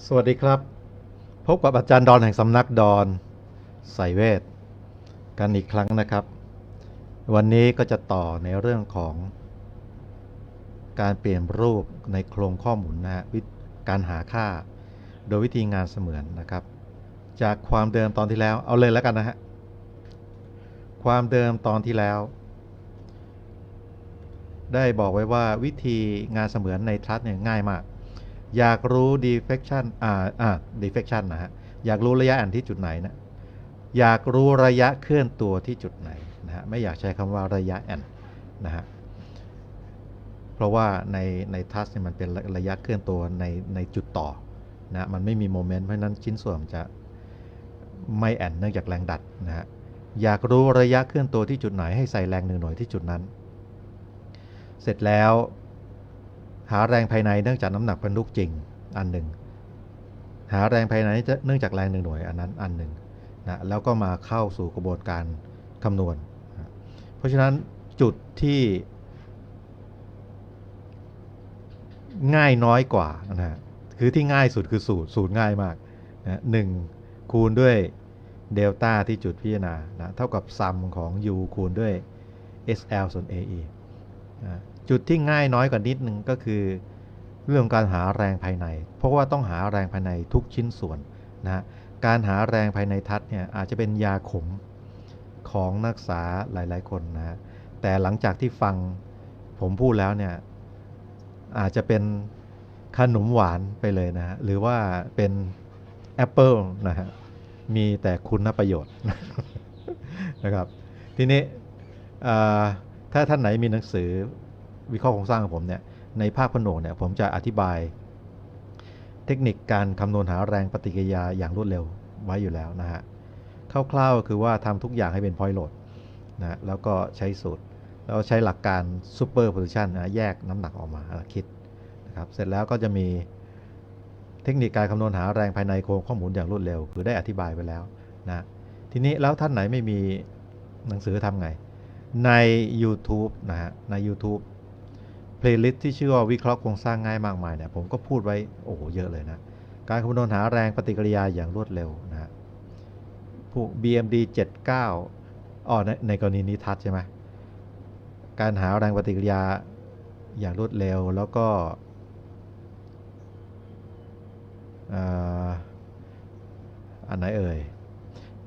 สวัสดีครับ พบกับอาจารย์ดอนแห่งสำนักดอนไสยเวทกันอีกครั้งนะครับ วันนี้ก็จะต่อในเรื่องของการเปลี่ยนรูปในโครงข้อมูลนะฮะการหาค่าโดยวิธีงานเสมือนนะครับ จากความเดิมตอนที่แล้วเอาเลยแล้วกันนะฮะความเดิมตอนที่แล้ว ได้บอกไว้ว่าวิธีงานเสมือนในทรัสเนี่ยง่ายมาก อยากรู้ deflection อ่าอ่า deflection นะฮะ อยากรู้ระยะอันที่จุดไหนนะอยากรู้ระยะเคลื่อนตัวที่จุดไหนนะฮะ ไม่อยากใช้คำว่าระยะแอนนะฮะ เพราะว่าในในทัสเนี่ยมันเป็นระระยะเคลื่อนตัวในในจุดต่อนะมันไม่มีโมเมนต์เพราะนั้นชิ้นส่วนมันจะไม่แอนเนื่องจากแรงดัดนะฮะ อยากรู้ระยะเคลื่อนตัวที่จุดไหนให้ใส่แรงหนึ่งหน่วยที่จุดนั้น เสร็จแล้ว หาแรงภายในเนื่องจากน้ำหนักเป็นลูกจริงอันหนึ่ง หาแรงภายในเนื่องจากแรงหนึ่งหน่วยอันนั้นอันหนึ่งนะแล้วก็มาเข้าสู่กระบวนการคำนวณนะเพราะฉะนั้นจุดที่ง่ายน้อยกว่านะฮะคือที่ง่ายสุดคือสูตรสูตรง่ายมากนะหนึ่งคูณด้วยเดลต้าที่จุดพิจารณานะเท่ากับซัมของ u คูณด้วย SL ส่วน AE นะ จุดที่ง่ายน้อยกว่านิดหนึ่งก็คือ เรื่องการหาแรงภายใน เพราะว่าต้องหาแรงภายในทุกชิ้นส่วนนะฮะการหาแรงภายในทัศเนี่ยอาจจะเป็นยาขมของนักศึกษาหลาย ๆ คนนะฮะแต่หลังจากที่ฟังผมพูดแล้วเนี่ยอาจจะเป็นขนมหวานไปเลยนะฮะหรือว่าเป็นแอปเปิลนะฮะมีแต่คุณประโยชน์นะครับ ทีนี้ถ้าท่านไหนมีหนังสือ วิเคราะห์โครงสร้างของผมเนี่ยในภาคผนวกเนี่ยผมจะอธิบาย เทคนิคการคำนวณหาแรงปฏิกิริยาอย่างรวดเร็วไว้อยู่แล้วนะฮะคร่าวๆก็คือว่าทำทุกอย่างให้เป็น point load นะแล้วก็ใช้สูตร แล้วใช้หลักการ super position นะแยกน้ำหนักออกมาคิดนะครับเสร็จแล้วก็จะมีเทคนิคการคำนวณหาแรงภายในโครงข้อมูลอย่างรวดเร็ว คือได้อธิบายไปแล้วนะทีนี้แล้วท่านไหนไม่มีหนังสือทำไง ใน YouTube นะฮะใน YouTube เพลย์ลิสต์ที่ชื่อว่าวิเคราะห์โครงสร้างง่ายมากมายเนี่ยผมก็พูดไว้โอ้โหเยอะเลยนะ การคำนวณหาแรงปฏิกิริยาอย่างรวดเร็วนะฮะพวก BMD 79อ๋อในในกรณีนี้ทัดใช่ไหมการหาแรงปฏิกิริยาอย่างรวดเร็วแล้วก็อันไหนเอ่ย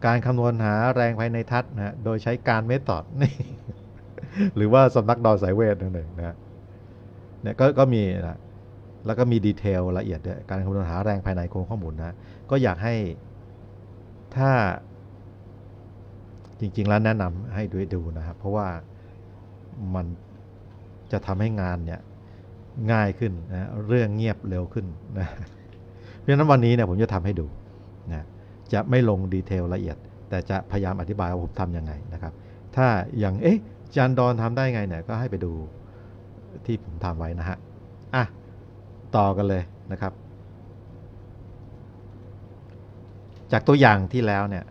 การคำนวณหาแรงภายในทัศนะฮะโดยใช้การเมธอดนี่ หรือว่าสำนักดอนสายเวทนั่นเองนะฮะ เนี่ยก็ก็มีนะแล้วก็มีดีเทลละเอียดการคำนวณหาแรงภายในโครงข้อมูลนะก็อยากให้ถ้าจริง ๆ แล้วแนะนำให้ดูดูนะครับ เพราะว่ามันจะทำให้งานเนี่ยง่ายขึ้นนะเรื่องเงียบเร็วขึ้นนะเพราะฉะนั้นวันนี้เนี่ยผมจะทำให้ดูนะจะไม่ลงดีเทลละเอียด แต่จะพยายามอธิบายว่าผมทำยังไงนะครับ ถ้าอย่างเอ๊ะจานดอนทำได้ไงเนี่ยก็ให้ไปดู ที่ผมทำไว้นะฮะ อะ ต่อกันเลยนะครับ จากตัวอย่างที่แล้วเนี่ย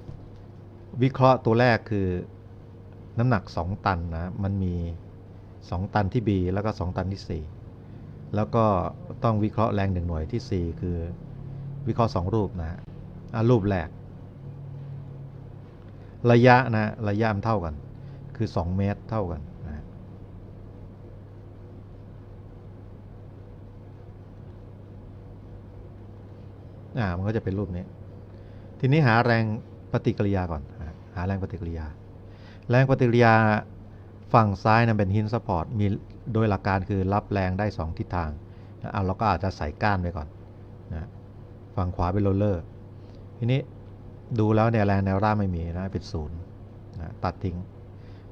วิเคราะห์ตัวแรกคือน้ำหนัก 2 ตันนะ มันมี 2 ตันที่ B แล้วก็ 2 ตันที่ C แล้วก็ต้องวิเคราะห์แรงหนึ่งหน่วยที่ C คือวิเคราะห์ 2 รูปนะฮะอะรูปแรก ระยะนะ ระยะมันเท่ากัน คือ 2 เมตรเท่ากันนะ อ่ามันก็จะเป็นรูปนี้ ทีนี้หาแรงปฏิกิริยาก่อน หาแรงปฏิกิริยา แรงปฏิกิริยาฝั่งซ้ายนะเป็นฮินสปอร์ตมีโดยหลักการคือรับแรงได้ 2 ทิศทางเอาเราก็อาจจะใส่ก้านไปก่อนนะฝั่งขวาเป็นโรลเลอร์ ทีนี้ดูแล้วเนี่ยแรงแนวราบไม่มีนะเป็นศูนย์นะตัดทิ้ง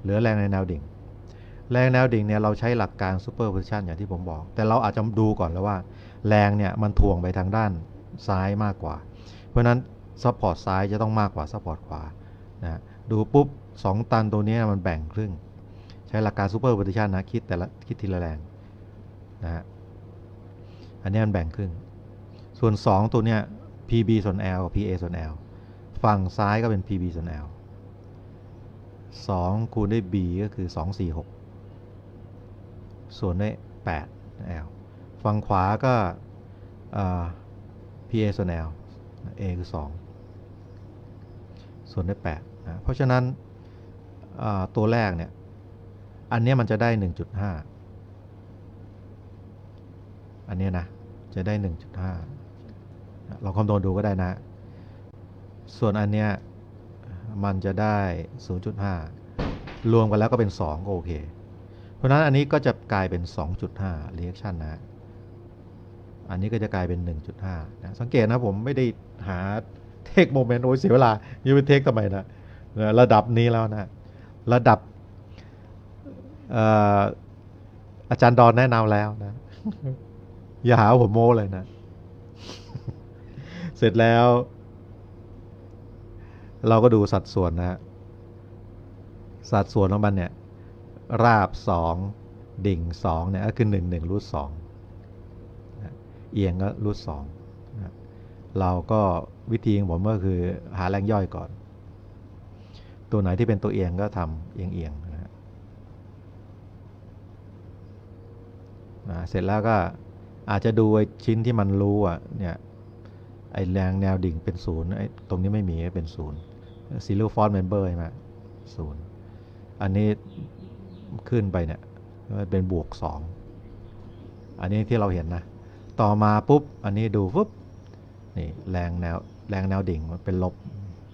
เหลือแรงในแนวดิ่ง แรงแนวดิ่งเนี่ยเราใช้หลักการซูเปอร์โพซิชันอย่างที่ผมบอก แต่เราอาจจะดูก่อนแล้วว่า แรงเนี่ยมันถ่วงไปทางด้าน ซ้ายมากกว่า เพราะฉะนั้นซัพพอร์ตซ้ายจะต้องมากกว่าซัพพอร์ตขวานะดูปุ๊บ 2 ตันตัวนี้มันแบ่งครึ่ง ใช้หลักการซูเปอร์โพซิชันนะคิดแต่ละคิดทีละแรงนะฮะอันนี้มันแบ่งครึ่ง ส่วน 2 ตัวเนี้ย PB ส่วน L PA ส่วน L ฝั่งซ้ายก็เป็น PB ส่วน L 2 คูณด้วย B ก็คือ 246 ส่วนด้วย8 L ฝั่งขวาก็อ่อ P PA ส่วน L A คือ 2 ส่วนด้วย8นะเพราะฉะนั้นตัวแรกเนี่ย อันนี้มันจะได้ 1.5 อันนี้นะ จะได้ 1.5นะเราคำนวณดูก็ได้นะ ส่วนอันเนี้ยมันจะได้ 0.5 รวมกันแล้วก็เป็น 2 ก็โอเค เพราะฉะนั้นอันนี้ก็จะกลายเป็น 2.5 reaction นะ อันนี้ก็จะกลายเป็น 1.5นะสังเกตนะผมไม่ได้หาเทคโมเมนต์โอ้ยเสียเวลาอยังไปเทคทำไมนะนะระดับนี้แล้วนะระดับอาจารย์ดอนแนะนำแล้วนะ อย่าหาผมโม้เลยนะ เสร็จแล้ว เราก็ดูสัดส่วนนะฮะสัดส่วนของมันเนี่ย ราบสองดิ่งสองเนี่ยก็คือหนึ่งหนึ่งรูทสอง เอียงก็รูทสองเราก็วิธีของผมก็คือหาแรงย่อยก่อน ตัวไหนที่เป็นตัวเอียงก็ทำเอียงเอียงนะฮะนะเสร็จแล้วก็อาจจะดูไอชิ้นที่มันรู้อะเนี่ยไอแรงแนวดิ่งเป็นศูนย์ไอตรงนี้ไม่มีเป็นศูนย์ซีลูฟอนเมมเบอร์ใช่ไหมศูนย์อันนี้ขึ้นไปเนี่ยมันเป็นบวกสองอันนี้ที่เราเห็นนะ ต่อมาปุ๊บ อันนี้ดูปุ๊บนี่แรงแนวแรงแนวดิ่งมันเป็นลบ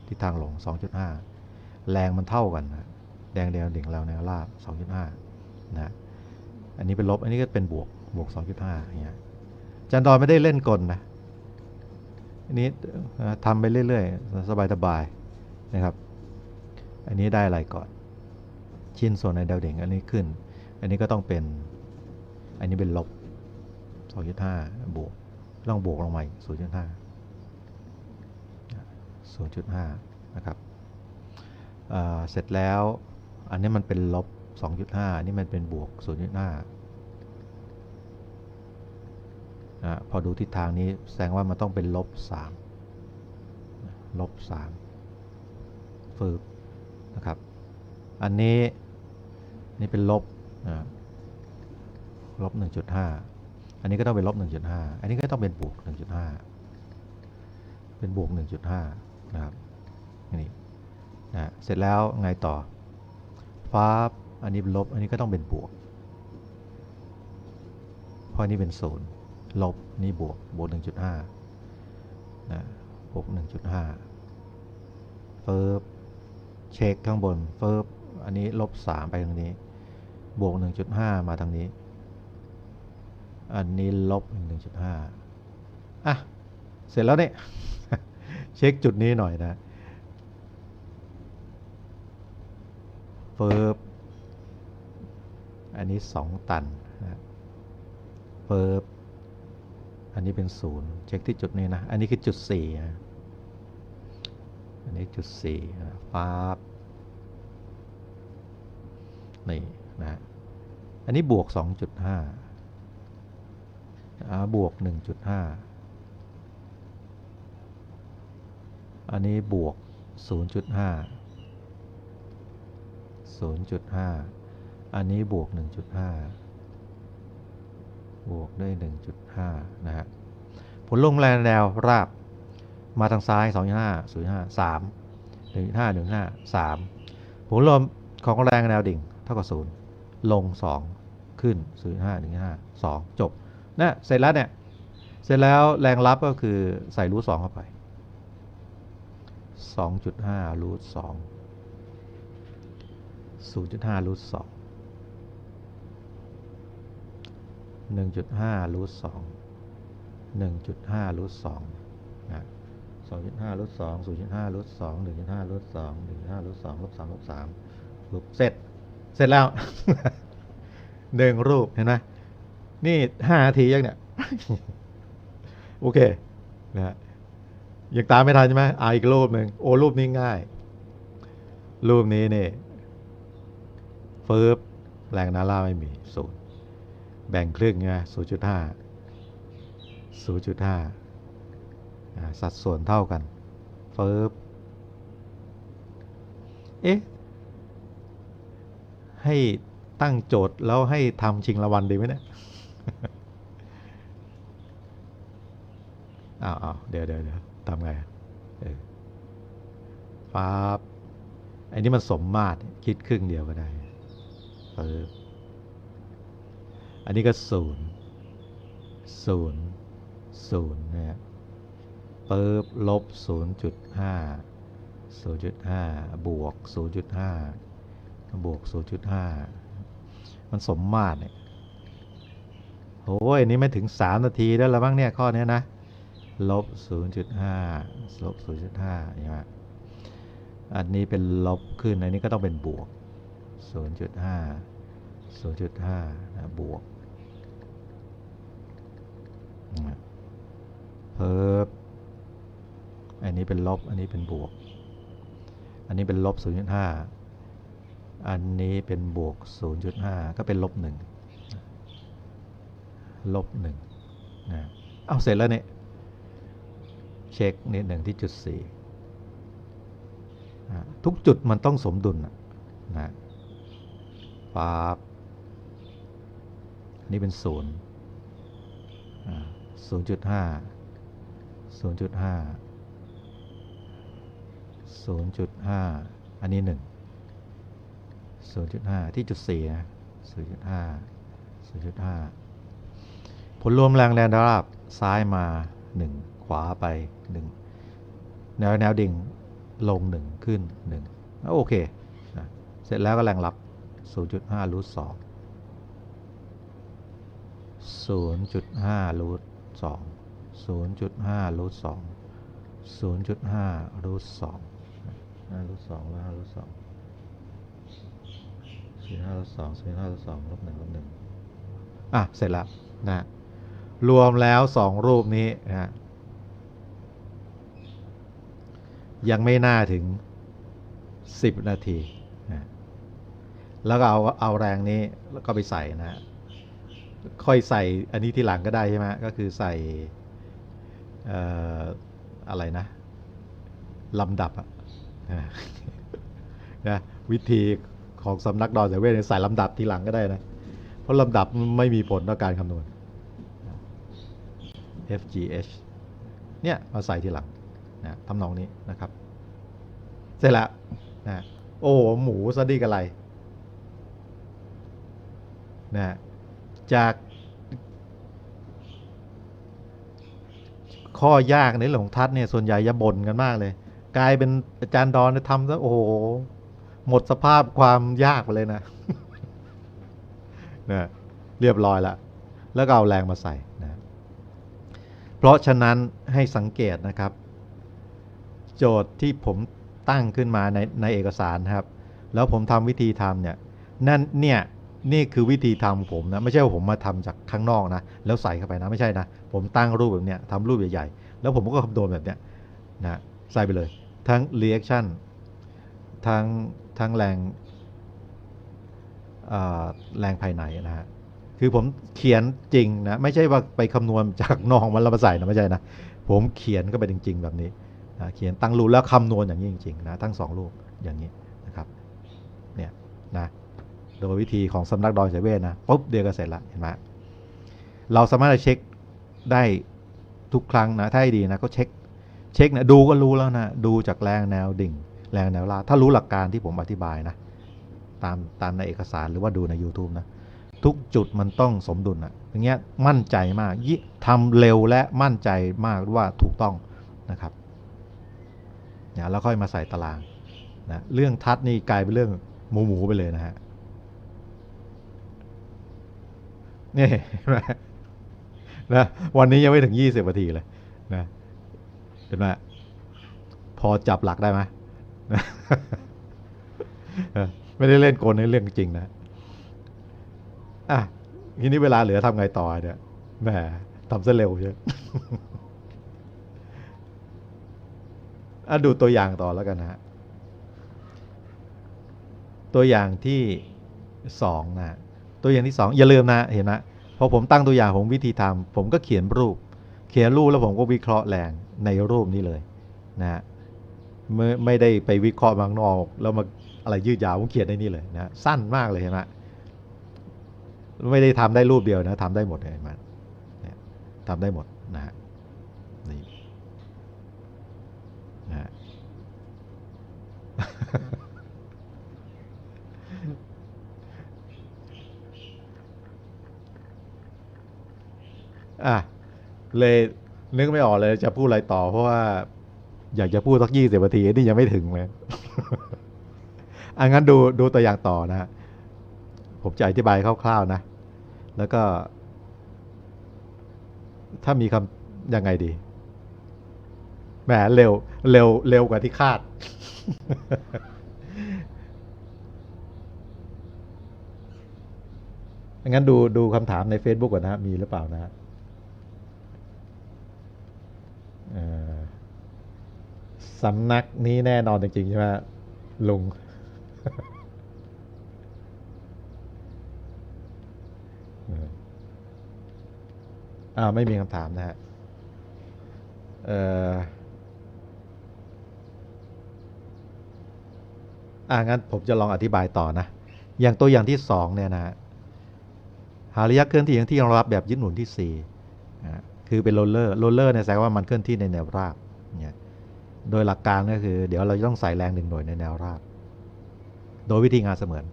ทิศทางลง 2.5 แรงมันเท่ากันนะแดงแนวดิ่งเราแนวราบ 2.5 นะอันนี้เป็นลบอันนี้ก็เป็นบวกบวก 2.5อย่างเงี้ยจันดอนไม่ได้เล่นกลนะอันนี้ทำไปเรื่อยๆ สบายๆนะครับ อันนี้ได้อะไรก่อน ชิ้นส่วนในดาวเด่งอันนี้ขึ้น อันนี้ก็ต้องเป็น อันนี้เป็นลบ 2.5 บวกต้องบวกลงมาอีก0.5 0.5 นะครับเเสร็จแล้วอันนี้มันเป็นลบ 2.5 อันนี้มันเป็นบวก 0.5นะพอดูทิศทางนี้แสดงว่ามันต้องเป็นลบ 3 ลบ3ฟืบนะครับ อันนี้นี่เป็นลบนะลบ 1.5 อันนี้ก็ต้องเป็นลบ 1.5 อันนี้ก็ต้องเป็นบวก 1.5 เป็นบวก 1.5 นะครับนี่นะเสร็จแล้วไงต่อฟ้าอันนี้เป็นลบ อันนี้ก็ต้องเป็นบวก เพราะนนี้เป็นศูนย์ลบนี่บวก บวก 1.5 นะ บวก 1.5 เฟิร์บเช็คข้างบน เฟิร์บอันนี้ลบ 3 ไปทางนี้ บวก 1.5 มาทางนี้ อันนี้ลบ1.5อะ เสร็จแล้วเนี่ย เช็คจุดนี้หน่อยนะเฟิร์บอันนี้ 2 ตันนะเฟิร์บอันนี้เป็นศูนย์เช็คที่จุดนี้นะ อันนี้คือจุด4นะอันนี้จุด4นะฟาบนี่นะ อันนี้บวก 2.5อ่า บวก 1.5 อันนี้บวก 0.5 0.5 อันนี้บวก 1.5 บวกด้วย1.5 นะฮะ ผลลงแรงแนวราบ มาทางซ้าย 2.5 0.5 3 1.5 1.5 3 ผลรวมของแรงแนวดิ่งเท่ากับ 0 ลง 2 ขึ้น 0.5 1.5 2 จบ นะเสร็จแล้วเนี่ย เสร็จแล้วแรงรับก็คือใส่รูท2เข้าไป 2.5รูท2 0.5รูท2 1.5รูท2 1.5รูท2นะ2.5รูท2 0.5รูท2 1.5รูท2 1.5รูท2ลบ3ลบ3ลบเสร็จ เสร็จแล้วหนึ่งรูปเห็นไหม นี่ห้านาทียังเนี่ย โอเคนะฮะยังตามไม่ทันใช่ไหมอ่าอีกรูปหนึ่งโอ้รูปนี้ง่าย รูปนี้นี่ฟืบแรงนาล่าไม่มีศูนย์แบ่งครึ่งไงศูนย์จุดห้าศูนย์จุดห้าสัดส่วนเท่ากันฟืบเอ๊ะ ให้ตั้งโจทย์แล้วให้ทำชิงรางวัลดีไหมเนี่ย อ้าวอ้าวเดี๋ยวเดี๋ยวเดี๋ยวทำไงเออปั๊บอ้นี่มันสมมาตรคิดครึ่งเดียวก็ได้ปึ๊บอันนี้ก็ศูนย์ศูนย์ศูนย์นะฮะปึ๊บลบศูนย์จุดห้าศูนย์จุดห้าบวกศูนย์จุดห้าบวกศูนย์จุดห้ามันสมมาตรเนี่ยโอ้ยอันนี้ไม่ถึงสามนาทีแล้วละบ้งเนี่ยข้อเนี้ยนะ ลบ 0.5 ลบ 0.5 ใช่ไหมอันนี้เป็นลบขึ้น อันนี้ก็ต้องเป็นบวก 0.5 0.5นะบวกเพิ่มอันนี้เป็นลบ อันนี้เป็นบวก อันนี้เป็นลบ 0.5 อันนี้เป็นบวก 0.5 ก็เป็นลบ 1 ลบ1นะ เอาเสร็จแล้วเนี่ย เช็คนิดหนึ่งที่จุดสี่ทุกจุดมันต้องสมดุลนะนะปั๊บอันนี้เป็นศูนย์ศูนย์จุดห้าศูนย์จุดห้าศูนย์จุดห้าอันนี้หนึ่งศูนย์จุดห้าที่จุดสี่นะศูนย์จุดห้าศูนย์จุดห้าผลรวมแรงแรงราบซ้ายมาหนึ่ง ขวาไปหนึ่งแนวแนวดิ่งลงหนึ่งขึ้นหนึ่งโอเคนะเสร็จแล้วก็แรงรับ 0.5รูทสอง0.5รูทสอง0.5รูทสอง0.5รูทสองห้ารูทสองแล้วห้ารูทสองสี่ห้ารูทสองสี่ห้ารูทสองลบหนึ่งลบหนึ่งอะ เสร็จแล้วนะรวมแล้วสองรูปนี้นะ ยังไม่น่าถึง 10 นาทีนะแล้วก็เอาเอาแรงนี้แล้วก็ไปใส่นะค่อยใส่อันนี้ที่หลังก็ได้ใช่ไหมก็คือใส่อออะไรนะลำดับอะนะวิธีของสำนักดอนเสเวทเนี่ยใส่ลำดับทีหลังก็ได้นะ เพราะลำดับไม่มีผลต่อการคำนวณ FGH เนี่ยมาใส่ทีหลัง นะทำนองนี้นะครับ เสร็จแล้วนะโอ้หมูสดีกันไรนะจากข้อยากในเรื่องของทัศน์เนี่ยส่วนใหญ่จะบ่นกันมากเลย กลายเป็นอาจารย์ดอนทำซะโอ้โห หมดสภาพความยากไปเลยนะนะเรียบร้อยล้วแล้วก็เอาแรงมาใส่นะเพราะฉะนั้นให้สังเกตนะครับ โจทย์ที่ผมตั้งขึ้นมาในในเอกสารนะครับ แล้วผมทำวิธีทำเนี่ยนั่นเนี่ยนี่คือวิธีทำผมนะไม่ใช่ว่าผมมาทำจากข้างนอกนะแล้วใส่เข้าไปนะไม่ใช่นะผมตั้งรูปแบบเนี้ยทำรูปใหญ่ๆ แล้วผมก็คำนวณแบบเนี้ยนะใส่ไปเลย ทั้ง reaction ทั้งทั้งแรงแรงภายในนะฮะคือผมเขียนจริงนะไม่ใช่ว่าไปคำนวณจากนอกมันแล้วมาใส่นะไม่ใช่นะผมเขียนก็ไปจริง ๆ แบบนี้ นะเขียนตั้งรูปแล้วคำนวณอย่างนี้จริงๆนะทั้งสองรูปอย่างนี้นะครับเนี่ยนะโดยวิธีของสำนักดอยเสเวทนะปุ๊บเดียวก็เสร็จละเห็นไหมเราสามารถจะเช็คได้ทุกครั้งนะถ้าให้ดีนะก็เช็คเช็คนะดูก็รู้แล้วนะดูจากแรงแนวดิ่ง แรงแนวลาถ้ารู้หลักการที่ผมอธิบายนะตามตามในเอกสารหรือว่าดูใน YouTube นะทุกจุดมันต้องสมดุลอะอย่างเงี้ยมั่นใจมากยิ่งทำเร็วและมั่นใจมากว่าถูกต้องนะครับ นี่ยแล้วค่อยมาใส่ตารางนะเรื่องทัดนี่กลายเป็นเรื่องหมูหมูไปเลยนะฮะนี่นะวันนี้ยังไม่ถึงยี่สิบนาทีเลยนะเห็นไหมพอจับหลักได้ไหมนะไม่ได้เล่นโกลในเรื่องจริงนะอะทีนี้เวลาเหลือทำไงต่อเนี่ยแหมทำซะเร็วใช่ ดูตัวอย่างต่อแล้วกันนะฮะตัวอย่างที่สองนะตัวอย่างที่สองอย่าลืมนะเห็นไหมพอผมตั้งตัวอย่างผมวิธีทำผมก็เขียนรูป เขียนรูปแล้วผมก็วิเคราะห์แรงในรูปนี้เลยนะฮะไม่ได้ไปวิเคราะห์บางนอกแล้วมาอะไรยืดยาวผมเขียนในนี่เลยนะสั้นมากเลยเห็นไหมไม่ได้ทำได้รูปเดียวนะทำได้หมดเลยเห็นไหมทำได้หมดนะฮะนี่ อะเลยนึกไม่ออกเลยจะพูดอะไรต่อ เพราะว่า อยากจะพูดสักยี่สิบนาทีนี่ยังไม่ถึงเลยอังั้นดูดูตัวอย่างต่อนะฮะผมจะอธิบายคร่าวๆนะ แล้วก็ ถ้ามีคำยังไงดีแหมเร็วเร็วเร็วกว่าที่คาด งั้นดูดูคำถามใน Facebook ก่อนนะฮะมีหรือเปล่านะฮะเอ่อ สำนักนี้แน่นอนจริงๆใช่ไหมลุง อ่าไม่มีคำถามนะฮะ เอ่ออ่างั้นผมจะลองอธิบายต่อนะ อย่างตัวอย่างที่สองเนี่ยนะฮะหาระยะเคลื่อนที่อย่างที่รองรับแบบยึดหนุนที่4นะคือเป็นโรลเลอร์โรลเลอร์เนี่ยแสดงว่ามันเคลื่อนที่ในแนวราบเนี่ย โดยหลักการก็คือ เดี๋ยวเราจะต้องใส่แรงหนึ่งหน่วยในแนวราบ โดยวิธีงานเสมือน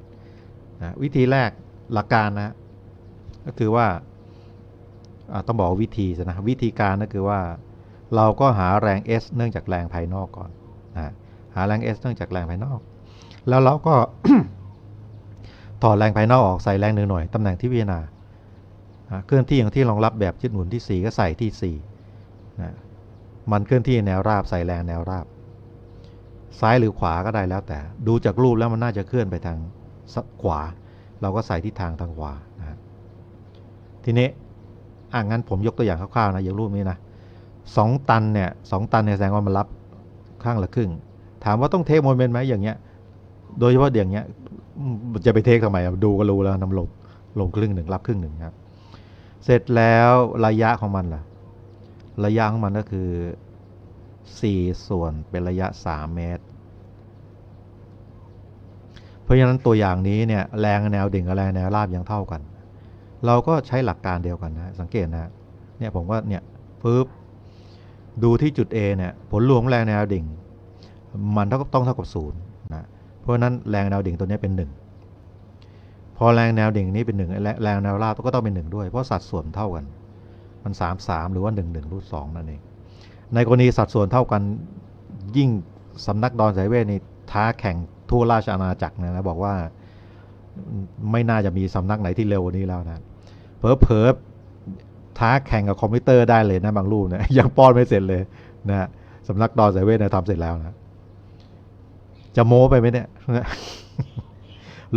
นะวิธีแรกหลักการนะก็คือว่าต้องบอกวิธีนะวิธีการก็คือว่าเราก็หาแรง S เนื่องจากแรงภายนอกก่อนนะหาแรง S เนื่องจากแรงภายนอก แล้วเราก็ถอดแรงภายนอกออกใส่แรงหนึ่งหน่วยตำแหน่งที่พิจารณาเคลื่อนที่อย่างที่รองรับแบบยึดหนุนที่ 4 ก็ใส่ที่4นะ มันเคลื่อนที่แนวราบใส่แรงแนวราบ ซ้ายหรือขวาก็ได้แล้วแต่ ดูจากรูปแล้วมันน่าจะเคลื่อนไปทางขวา เราก็ใส่ทิศทางทางขวานะทีนี้อ่างั้นผมยกตัวอย่างคร่าวๆนะอย่างรูปนี้นะสองตันเนี่ยสองตันเนี่ยแสดงว่ามันรับข้างละครึ่ง ถามว่าต้องเทคโมเมนต์ไหมอย่างเงี้ย โดยเฉพาะอย่างเงี้ยจะไปเทคทำไมอะดูก็รู้แล้วนำลงลงครึ่งหนึ่งรับครึ่งหนึ่งครับ เสร็จแล้วระยะของมันล่ะ ระยะของมันก็คือ 4 ส่วนเป็นระยะ 3 เมตร เพราะฉะนั้นตัวอย่างนี้เนี่ยแรงแนวดิ่งกับแรงแนวราบยังเท่ากัน เราก็ใช้หลักการเดียวกันนะสังเกตนะเนี่ยผมก็เนี่ยปึ๊บดูที่จุด A เนี่ยผลรวมของแรงแนวดิ่ง มันเท่ากับต้องเท่ากับศูนย์นะเพราะฉะนั้นแรงแนวดิ่งตัวนี้เป็น 1 พอแรงแนวดิ่งนี้เป็นหนึ่งแรงแนวราบก็ต้องเป็นหนึ่งด้วยเพราะสัดส่วนเท่ากัน มันสามสามหรือว่าหนึ่งหนึ่งรูทสองนั่นเอง ในกรณีสัดส่วนเท่ากันยิ่งสำนักดอนสายเวทนี่ท้าแข่งทั่วราชอาณาจักรนะนะบอกว่าไม่น่าจะมีสำนักไหนที่เร็วกว่านี้แล้วนะเผลอเผลอๆท้าแข่งกับคอมพิวเตอร์ได้เลยนะบางรูปเนะยังป้อนไม่เสร็จเลยนะสำนักดอนสายเวทนี่ทำเสร็จแล้วนะ จะโม้ไปไหมเนี่ย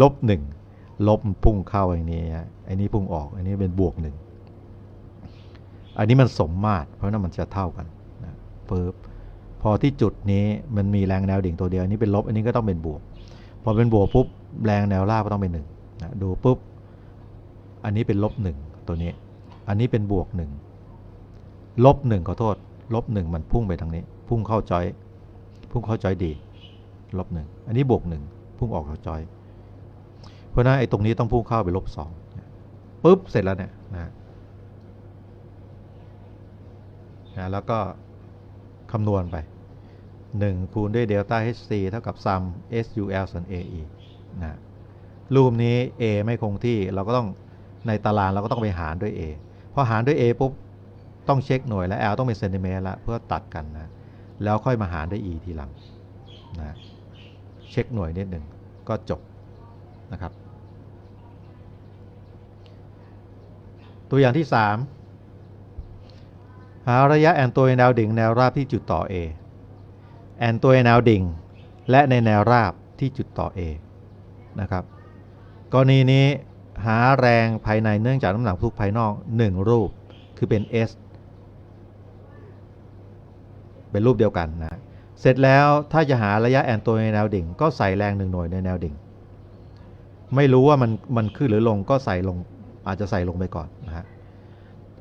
ลบหนึ่งลบพุ่งเข้าอย่างนี้ไอ้นี้พุ่งออก อันนี้เป็นบวกหนึ่ง อันนี้มันสมมาตร เพราะนั้นมันจะเท่ากันนะปึ๊บพอที่จุดนี้มันมีแรงแนวดิ่งตัวเดียวอันนี้เป็นลบอันนี้ก็ต้องเป็นบวก พอเป็นบวกปุ๊บแรงแนวราบก็ต้องเป็นหนึ่งนะดูปุ๊บอันนี้เป็นลบหนึ่งตัวนี้ อันนี้เป็นบวกหนึ่งลบหนึ่งขอโทษลบหนึ่งมันพุ่งไปทางนี้ พุ่งเข้าจอย พุ่งเข้าจอยดีลบหนึ่งอันนี้บวกหนึ่งพุ่งออกเข้าจอย เพราะฉะนั้นไอ้ตรงนี้ต้องพุ่งเข้าไปลบสองปุ๊บเสร็จแล้วเนี่ยนะ นะแล้วก็คำนวณไป 1 คูณด้วยเดลต้า HC เท่ากับ sum SUL ส่วน AE นะรูปนี้ A ไม่คงที่เราก็ต้องในตารางเราก็ต้องไปหารด้วย A พอหารด้วย A ปุ๊บ ต้องเช็คหน่วยและ L ต้องเป็นเซนติเมตรละเพื่อตัดกันนะ แล้วค่อยมาหารด้วย E ทีหลังนะเช็คหน่วยนิดหนึ่งก็จบนะครับ ตัวอย่างที่ 3 หาระยะแอนตัวแนวดิ่งแนวราบที่จุดต่อ A แอนตัวแนวดิ่ง และในแนวราบที่จุดต่อ A นะครับกรณีนี้หาแรงภายในเนื่องจากน้ำหนักทุกภายนอก 1 รูปคือเป็น S เป็นรูปเดียวกันนะเสร็จแล้วถ้าจะหาระยะแอนตัวในแนวดิ่ง ก็ใส่แรงหนึ่งหน่วยในแนวดิ่ง ไม่รู้ว่ามันมันขึ้นหรือลงก็ใส่ลงอาจจะใส่ลงไปก่อนนะฮะ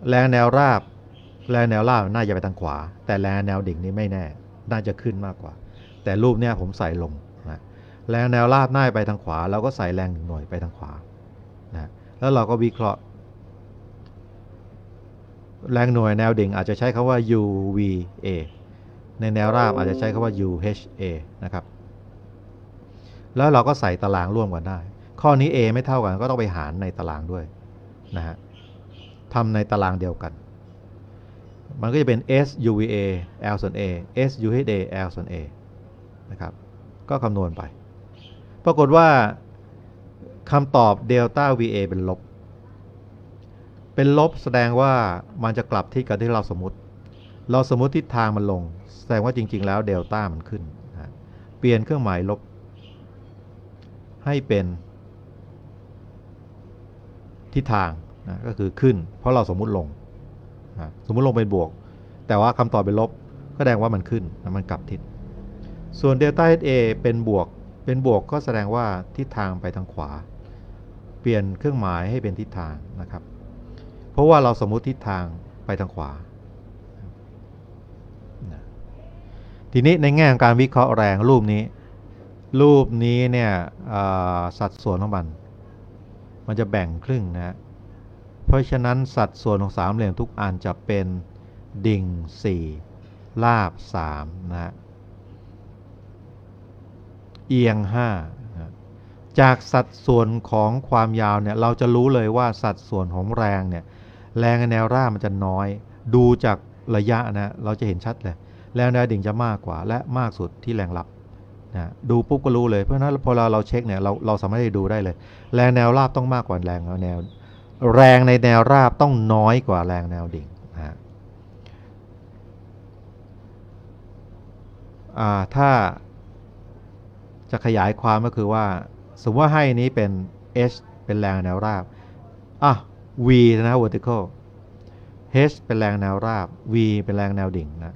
แรงแนวราบ แรงแนวราบน่าจะไปทางขวา แต่แรงแนวดิ่งนี่ไม่แน่ น่าจะขึ้นมากกว่า แต่รูปเนี้ยผมใส่ลงนะแรงแนวราบน่าไปทางขวาเราก็ใส่แรงหนึ่งหน่วยไปทางขวานะแล้วเราก็วิเคราะห์ แรงหน่วยแนวดิ่งอาจจะใช้คำว่า UVA ในแนวราบอาจจะใช้คำว่า UHA นะครับ แล้วเราก็ใส่ตารางร่วมกันได้ ข้อนี้ A ไม่เท่ากันก็ต้องไปหารในตารางด้วยนะฮะทำในตารางเดียวกัน มันก็จะเป็น S UVA L ส่วน A S UHA L ส่วน A นะครับ ก็คำนวณไป ปรากฏว่าคำตอบเดลต้า VA เป็นลบ เป็นลบแสดงว่ามันจะกลับที่กับที่เราสมมติ เราสมมติทิศทางมันลง แสดงว่าจริง ๆ แล้วเดลต้ามันขึ้นนะเปลี่ยนเครื่องหมายลบ ให้เป็นทิศทางนะก็คือขึ้น เพราะเราสมมุติลง สมมุติลงเป็นบวก แต่ว่าคำตอบเป็นลบก็แสดงว่ามันขึ้นมันกลับทิศส่วนเดลต้า HA เป็นบวก เป็นบวกก็แสดงว่าทิศทางไปทางขวา เปลี่ยนเครื่องหมายให้เป็นทิศทางนะครับ เพราะว่าเราสมมุติทิศทางไปทางขวา ทีนี้ในแง่ของการวิเคราะห์แรงรูปนี้ รูปนี้เนี่ยสัดส่วนของมัน มันจะแบ่งครึ่งนะฮะ เพราะฉะนั้นสัดส่วนของสามเหลี่ยมทุกอันจะเป็นดิ่ง 4 ลาบ3นะฮะเอียง5นะจากสัดส่วนของความยาวเนี่ยเราจะรู้เลยว่าสัดส่วนของแรงเนี่ยแรงในแนวราบมันจะน้อย ดูจากระยะนะเราจะเห็นชัดเลยแรงแนวดิ่งจะมากกว่า และมากสุดที่แรงรับนะดูปุ๊บก็รู้เลยเพราะฉะนั้นพอเราเราเช็คเนี่ยเราเราสามารถที่ดูได้เลย แรงแนวราบต้องมากกว่าแรงแนว แรงในแนวราบต้องน้อยกว่าแรงแนวดิ่งนะฮะอ่าถ้าจะขยายความก็คือว่า สมมติว่าให้นี้เป็น h เป็นแรงแนวราบอะ v นะ vertical h เป็นแรงแนวราบ v เป็นแรงแนวดิ่งนะ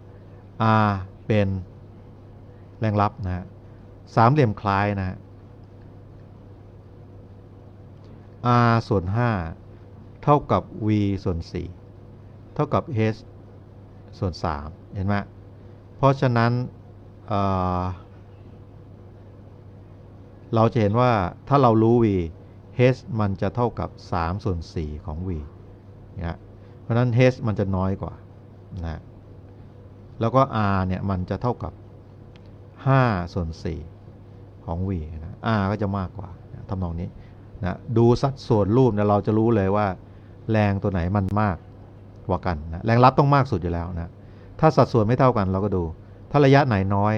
r เป็นแรงรับนะฮะสามเหลี่ยมคล้ายนะฮะ r ส่วน5 เท่ากับ v ส่วน 4 เท่ากับ h ส่วน 3 เห็นไหมเพราะฉะนั้นเเราจะเห็นว่าถ้าเรารู้ v h มันจะเท่ากับ 3 ส่วน 4 ของ v นะเพราะฉะนั้น h มันจะน้อยกว่านะแล้วก็ r เนี่ยมันจะเท่ากับ 5 ส่วน 4 ของ v นะ r ก็จะมากกว่าทำนองนี้นะดูสัดส่วนรูปเนี่ยเราจะรู้เลยว่า แรงตัวไหนมันมากกว่ากันนะแรงรับต้องมากสุดอยู่แล้วนะถ้าสัดส่วนไม่เท่ากันเราก็ดู ถ้าระยะไหนน้อย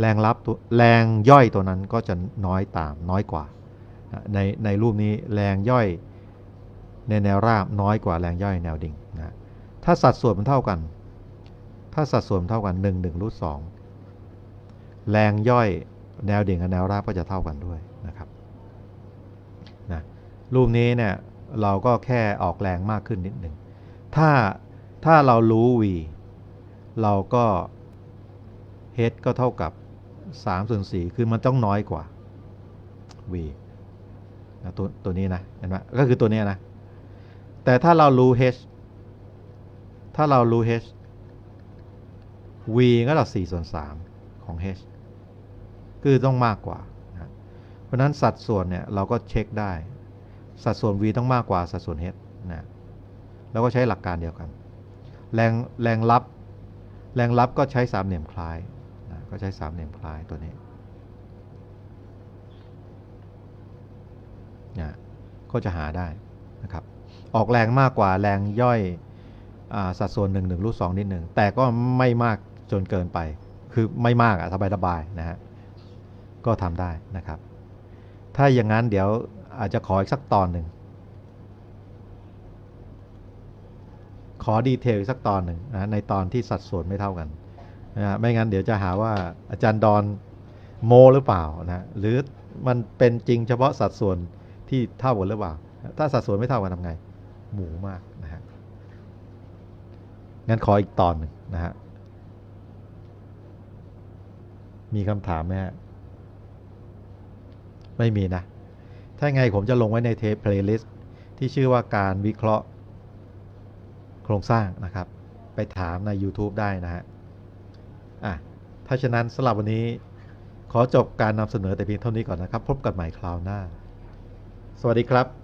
แรงรับตัวแรงย่อยตัวนั้นก็จะน้อยตามน้อยกว่า ในในรูปนี้แรงย่อยในแนวราบน้อยกว่าแรงย่อยแนวดิ่งนะถ้าสัดส่วนมันเท่ากัน ถ้าสัดส่วนเท่ากัน1 1รูท2แรงย่อยแนวดิ่งกับแนวราบก็จะเท่ากันด้วยนะครับนะรูปนี้เนี่ย เราก็แค่ออกแรงมากขึ้นนิดหนึ่งถ้าถ้าเรารู้ v เราก็ h ก็เท่ากับ3ส่วน4คือมันต้องน้อยกว่า v นะตัวตัวนี้นะเห็นไหมก็คือตัวนี้นะ แต่ถ้าเรารู้ h ถ้าเรารู้ h v ก็เรา4ส่วน3ของ h คือต้องมากกว่านะเพราะนั้นสัดส่วนเนี่ยเราก็เช็คได้ สัดส่วน v ต้องมากกว่าสัดส่วน h นะแล้วก็ใช้หลักการเดียวกัน แรงแรงรับ แรงรับก็ใช้สามเหลี่ยมคล้ายนะก็ใช้สามเหลี่ยมคล้ายตัวนี้นะก็จะหาได้นะครับ ออกแรงมากกว่าแรงย่อยอาสัดส่วน1 1รูท2นิดหนึ่งแต่ก็ไม่มากจนเกินไป คือไม่มากอะสบายๆนะฮะก็ทำได้นะครับ ถ้าอย่างนั้นเดี๋ยว อาจจะขออีกสักตอนหนึ่ง ขอดีเทลอีกสักตอนหนึ่งนะในตอนที่สัดส่วนไม่เท่ากันนะฮะไม่งั้นเดี๋ยวจะหาว่าอาจารย์ดอนโมหรือเปล่านะหรือมันเป็นจริงเฉพาะสัดส่วนที่เท่ากันหรือเปล่า ถ้าสัดส่วนไม่เท่ากันทำไง หมูมากนะฮะงั้นขออีกตอนหนึ่งนะฮะมีคำถามไหมฮะ ไม่มีนะ ถ้าไงผมจะลงไว้ในเทปเพลย์ลิสต์ที่ชื่อว่าการวิเคราะห์ โครงสร้างนะครับ ไปถามใน YouTube ได้นะฮะอะถ้าฉะนั้นสำหรับวันนี้ขอจบการนำเสนอแต่เพียงเท่านี้ก่อนนะครับ พบกันใหม่คราวหน้า สวัสดีครับ